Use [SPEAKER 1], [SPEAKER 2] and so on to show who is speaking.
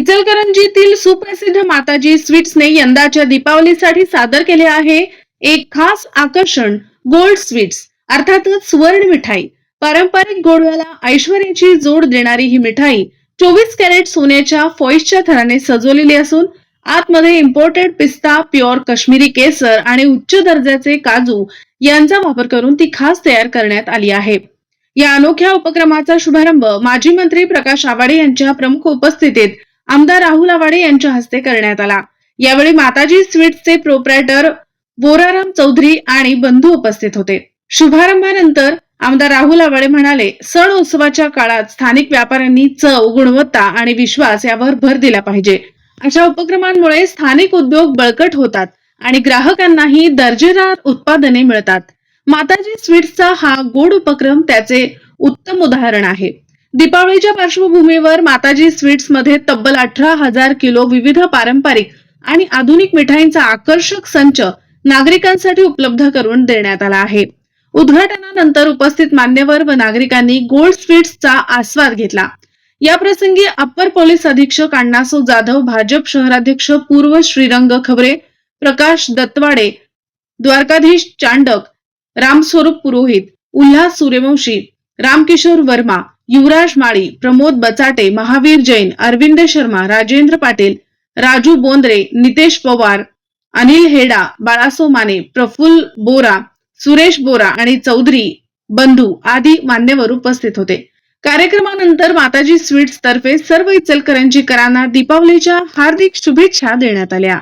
[SPEAKER 1] इचलकरंजीतील सुप्रसिद्ध माताजी स्वीट्सने यंदाच्या दीपावलीसाठी सादर केले आहे एक खास आकर्षण गोल्ड स्वीट्स अर्थातच सुवर्ण मिठाई. पारंपरिक गोडव्याला ऐश्वर्याची जोड देणारी ही मिठाई चोवीस कॅरेट सोन्याच्या फॉईसच्या थराने सजवलेली असून आतमध्ये इम्पोर्टेड पिस्ता प्युअर काश्मीरी केसर आणि उच्च दर्जाचे काजू यांचा वापर करून ती खास तयार करण्यात आली आहे. या अनोख्या उपक्रमाचा शुभारंभ माजी मंत्री प्रकाश आवाडे यांच्या प्रमुख उपस्थितीत आमदार राहुल आवाडे यांच्या हस्ते करण्यात आला. यावेळी माताजी स्वीट्सचे प्रोप्रायटर बोराराम चौधरी आणि बंधू उपस्थित होते. शुभारंभानंतर आमदार राहुल आवाडे म्हणाले सण उत्सवाच्या काळात स्थानिक व्यापाऱ्यांनी चव गुणवत्ता आणि विश्वास यावर भर दिला पाहिजे. अशा उपक्रमांमुळे स्थानिक उद्योग बळकट होतात आणि ग्राहकांनाही दर्जेदार उत्पादने मिळतात. माताजी स्वीट्सचा हा गोड उपक्रम त्याचे उत्तम उदाहरण आहे. दीपावलीच्या पार्श्वभूमीवर माताजी स्वीट्समध्ये तब्बल अठरा हजार किलो विविध पारंपरिक आणि आधुनिक मिठाईंचा आकर्षक संच नागरिकांसाठी उपलब्ध करून देण्यात आला आहे. उद्घाटनानंतर उपस्थित मान्यवर व नागरिकांनी गोल्ड स्वीट्सचा आस्वाद घेतला. या प्रसंगी अप्पर पोलीस अधीक्षक अण्णासो जाधव भाजप शहराध्यक्ष पूर्व श्रीरंग खबरे प्रकाश दत्तवाडे द्वारकाधीश चांडक रामस्वरूप पुरोहित उल्हास सूर्यवंशी रामकिशोर वर्मा युवराज माळी प्रमोद बचाटे महावीर जैन अरविंद शर्मा राजेंद्र पाटील राजू बोंद्रे नितेश पवार अनिल हेडा बाळासो माने प्रफुल्ल बोरा सुरेश बोरा आणि चौधरी बंधू आदी मान्यवर उपस्थित होते. कार्यक्रमानंतर माताजी स्वीट्स तर्फे सर्व इचलकरंजीकरांना दीपावलीच्या हार्दिक शुभेच्छा देण्यात आल्या.